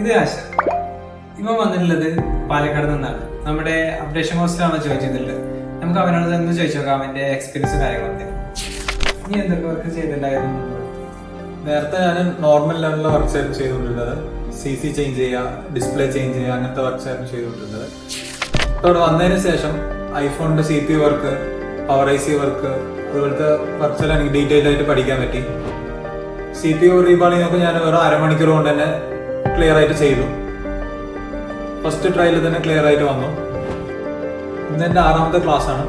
ഇത് ആശ. ഇവൻ വന്നിട്ടുള്ളത് പാലക്കാട് നിന്നാണ്. നമ്മുടെ അപ്ഡേഷൻ ഹോസ്റ്റലാണ് ചോദിച്ചിട്ടുള്ളത് നമുക്ക് അവനോട് തന്നെ ചോദിച്ചു നോക്കാം അവന്റെ എക്സ്പീരിയൻസ് കാര്യങ്ങളൊക്കെ. നീ എന്തൊക്കെ വർക്ക് ചെയ്തിട്ടുണ്ടായിരുന്നു? നേരത്തെ ഞാൻ നോർമൽ ലെവലിലെ വർക്ക്സ് ആയിരുന്നു ചെയ്തുകൊണ്ടിരുന്നത്. സി സി ചേഞ്ച് ചെയ്യുക ഡിസ്പ്ലേ ചേഞ്ച് ചെയ്യുക അങ്ങനത്തെ വർക്ക്സ് ആയിരുന്നു ചെയ്തുകൊണ്ടിരുന്നത്. ഇവിടെ വന്നതിന് ശേഷം ഐഫോണിന്റെ C P work power I C work അതുപോലത്തെ വർക്ക്സ് എല്ലാം എനിക്ക് ഡീറ്റെയിൽ ആയിട്ട് പഠിക്കാൻ പറ്റി. സി പി യു റീബാളിംഗ് ഒക്കെ ഞാൻ വെറും അരമണിക്കൂർ കൊണ്ട് തന്നെ ക്ലിയർ ആയിട്ട് ചെയ്തു. ഫസ്റ്റ് ട്രയലിൽ തന്നെ ക്ലിയർ ആയിട്ട് വന്നു. ഇന്ന് എന്റെ ആറാമത്തെ ക്ലാസ് ആണ്.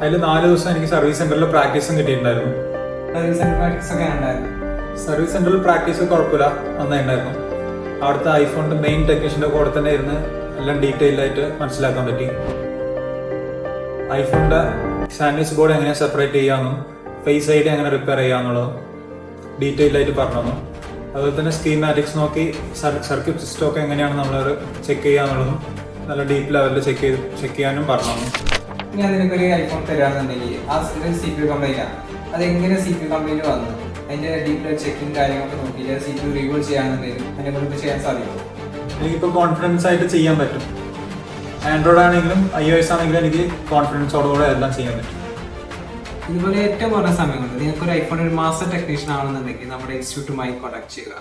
അതിൽ നാല് ദിവസം എനിക്ക് സർവീസ് സെന്ററിൽ പ്രാക്ടീസും കിട്ടിയിട്ടുണ്ടായിരുന്നു. സർവീസ് പ്രാക്ടീസ് ഒക്കെ ഉണ്ടായിരുന്നു സർവീസ് സെന്ററിൽ പ്രാക്ടീസ് കുഴപ്പമില്ല നന്നായിട്ടുണ്ടായിരുന്നു. അവിടുത്തെ ഐഫോണിന്റെ മെയിൻ ടെക്നീഷ്യന്റെ കൂടെ തന്നെ ഇരുന്ന് എല്ലാം ഡീറ്റെയിൽ ആയിട്ട് മനസ്സിലാക്കാൻ പറ്റി. ഐഫോണിന്റെ സാൻഡ്വിച്ച് ബോർഡ് എങ്ങനെ സെപ്പറേറ്റ് ചെയ്യാമെന്നും ഫേസ് ഐ ഡി എങ്ങനെ റിപ്പയർ ചെയ്യാന്നുള്ളതും ഡീറ്റെയിൽ ആയിട്ട് പറഞ്ഞു തന്നു. അതുപോലെ തന്നെ സ്കീമാറ്റിക്സ് നോക്കി സർക്യൂട്ട് സിസ്റ്റം ഒക്കെ എങ്ങനെയാണ് നമ്മൾ ചെക്ക് ചെയ്യാന്നുള്ളതും നല്ല ഡീപ്പ് ലെവലിൽ ചെക്ക് ചെയ്ത് ചെക്ക് ചെയ്യാനും പറഞ്ഞു. ഇനി അതിനൊക്കെ ഒരു ഐഫോൺ തരാന്നുണ്ടെങ്കിൽ ആ സി പി യു കംപ്ലൈന്റ് ആണ് സി പി യു വന്നു? അതിന്റെ ഡീപ്പ് ചെക്കിങ് കാര്യങ്ങളൊക്കെ നോക്കിയിട്ട് സി പി യു റീവോൾ ചെയ്യാന്നുണ്ടെങ്കിൽ അതിനെ കൊണ്ട് ചെയ്യാൻ സാധിക്കും എനിക്കിപ്പോൾ കോൺഫിഡൻസ് ആയിട്ട് ചെയ്യാൻ പറ്റും. ആൻഡ്രോയിഡ് ആണെങ്കിലും ഐ ഒ എസ് ആണെങ്കിലും എനിക്ക് കോൺഫിഡൻസോടുകൂടെ എല്ലാം ചെയ്യാൻ പറ്റും. ഇതുപോലെ ഏറ്റവും കുറഞ്ഞ സമയം കൊണ്ട് നിങ്ങൾക്ക് ഒരു ഐഫോൺ ഒരു മാസ്റ്റർ ടെക്നീഷ്യൻ ആണെന്നുണ്ടെങ്കിൽ നമ്മുടെ ഇൻസ്റ്റിറ്റ്യൂട്ടുമായി കോൺടാക്ട് ചെയ്യുക.